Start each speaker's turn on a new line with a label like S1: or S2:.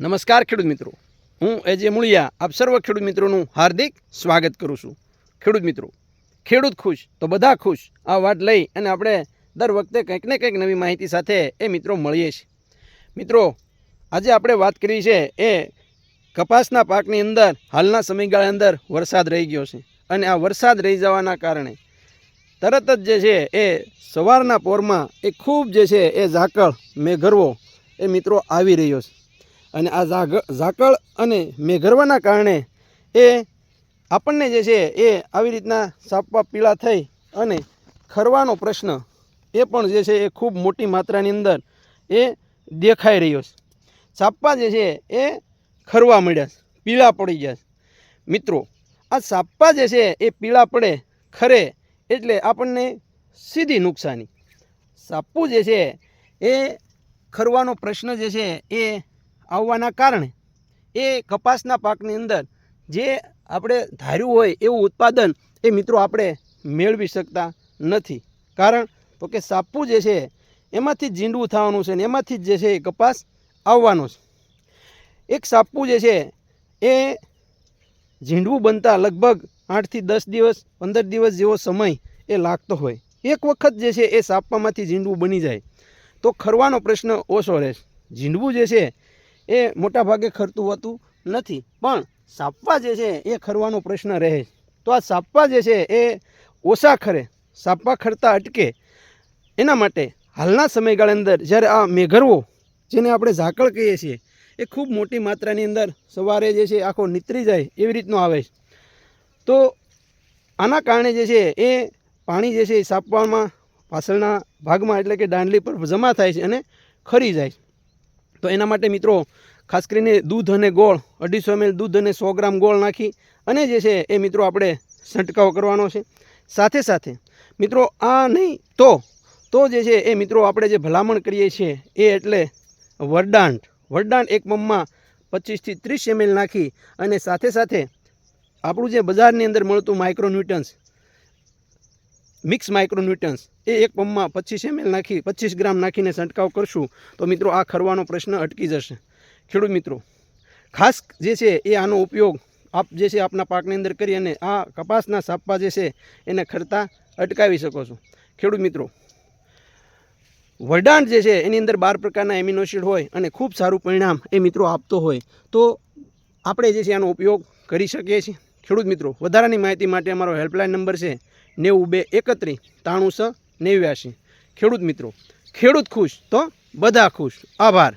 S1: નમસ્કાર ખેડૂત મિત્રો. હું એજે મૂળિયા, આપ સર્વ ખેડૂત મિત્રોનું હાર્દિક સ્વાગત કરું છું. ખેડૂત મિત્રો, ખેડૂત ખુશ તો બધા ખુશ? આ વાત લઈ અને આપણે દર વખતે કંઈક ને કંઈક નવી માહિતી સાથે એ મિત્રો મળીએ છીએ. મિત્રો, આજે આપણે વાત કરી છે એ કપાસના પાકની અંદર, હાલના સમયગાળા અંદર વરસાદ રહી ગયો છે. અને આ વરસાદ રહી જવાના કારણે તરત જ જે છે એ સવારના પોરમાં એ ખૂબ જે છે એ ઝાકળ મેઘરવો એ મિત્રો આવી રહ્યો છે. અને આ ઝાકળ અને મેઘરવાના કારણે એ આપણને જે છે એ આવી રીતના સાપવા પીળા થઈ અને ખરવાનો પ્રશ્ન એ પણ જે છે એ ખૂબ મોટી માત્રાની અંદર એ દેખાઈ રહ્યો છે. સાપવા જે છે એ ખરવા મળ્યા પીળા પડી ગયા મિત્રો, આ સાપવા જે છે એ પીળા પડે, ખરે એટલે આપણને સીધી નુકસાની. સાપવું જે છે એ ખરવાનો પ્રશ્ન જે છે એ આવવાના કારણે એ કપાસના પાકની અંદર જે આપણે ધાર્યું હોય એવું ઉત્પાદન એ મિત્રો આપણે મેળવી શકતા નથી. કારણ તો કે સાપુ જે છે, એમાંથી જ ઝીંડવું થવાનું છે ને એમાંથી જ જે છે એ કપાસ આવવાનો છે. એક સાપુ જે છે, એ ઝીંડવું બનતા લગભગ આઠથી દસ દિવસ, પંદર દિવસ જેવો સમય એ લાગતો હોય. એક વખત જે છે એ સાપવામાંથી ઝીંડવું બની જાય. તો ખરવાનો પ્રશ્ન ઓછો રહે ઝીંડવું જે છે એ મોટા ભાગે ખરતું હોતું નથી. પણ સાપવા જે છે એ ખરવાનો પ્રશ્ન રહે છે. તો આ સાપવા જે છે એ ઓછા ખરે. સાપવા ખરતા અટકે. એના માટે હાલના સમયગાળા અંદર જ્યારે આ મેઘરવો, જેને આપણે ઝાકળ કહીએ છીએ, એ ખૂબ મોટી માત્રાની અંદર સવારે જે છે આખો નીતરી જાય એવી રીતનો આવે છે. તો આના કારણે જે છે એ પાણી જે છે એ સાપવામાં, પાછળના ભાગમાં એટલે કે દાંડલી પર જમા થાય છે અને ખરી જાય છે. તો એના માટે મિત્રો, ખાસ કરીને દૂધ અને ગોળ, અઢીસો એમએલ દૂધ અને સો ગ્રામ ગોળ નાખી અને જે છે એ મિત્રો આપણે છંટકાવ કરવાનો છે. સાથે સાથે મિત્રો, આ નહીં તો તો જે છે એ મિત્રો આપણે જે ભલામણ કરીએ છીએ એ એટલે વરદાંટ વરદાંટ એક મમમાં પચીસથી ત્રીસ એમએલ નાખી અને સાથે સાથે આપણું જે બજારની અંદર મળતું માઇક્રોન્યુટન્સ મિક્સ માઇક્રોન્યુટન્સ એ એક પંપમાં પચીસ એમએલ નાખી, પચીસ ગ્રામ નાખીને છંટકાવ કરશું તો મિત્રો આ ખરવાનો પ્રશ્ન અટકી જશે. ખેડૂત મિત્રો, ખાસ જે છે એ આનો ઉપયોગ આપ જે છે આપના પાકની અંદર કરી અને આ કપાસના સાપા જે છે એને ખરતા અટકાવી શકો છો. ખેડૂત મિત્રો વરદાંટ જે છે એની અંદર બાર પ્રકારના એમિનોસિડ હોય અને ખૂબ સારું પરિણામ એ મિત્રો આપતો હોય તો આપણે જે છે આનો ઉપયોગ કરી શકીએ છીએ. ખેડૂત મિત્રો, વધારાની માહિતી માટે અમારો હેલ્પલાઇન નંબર છે નેવું બે એકત્રીસ ત્રાણું છ નેવ્યાસી ખેડૂત મિત્રો, ખેડૂત ખુશ તો બધા ખુશ. આભાર.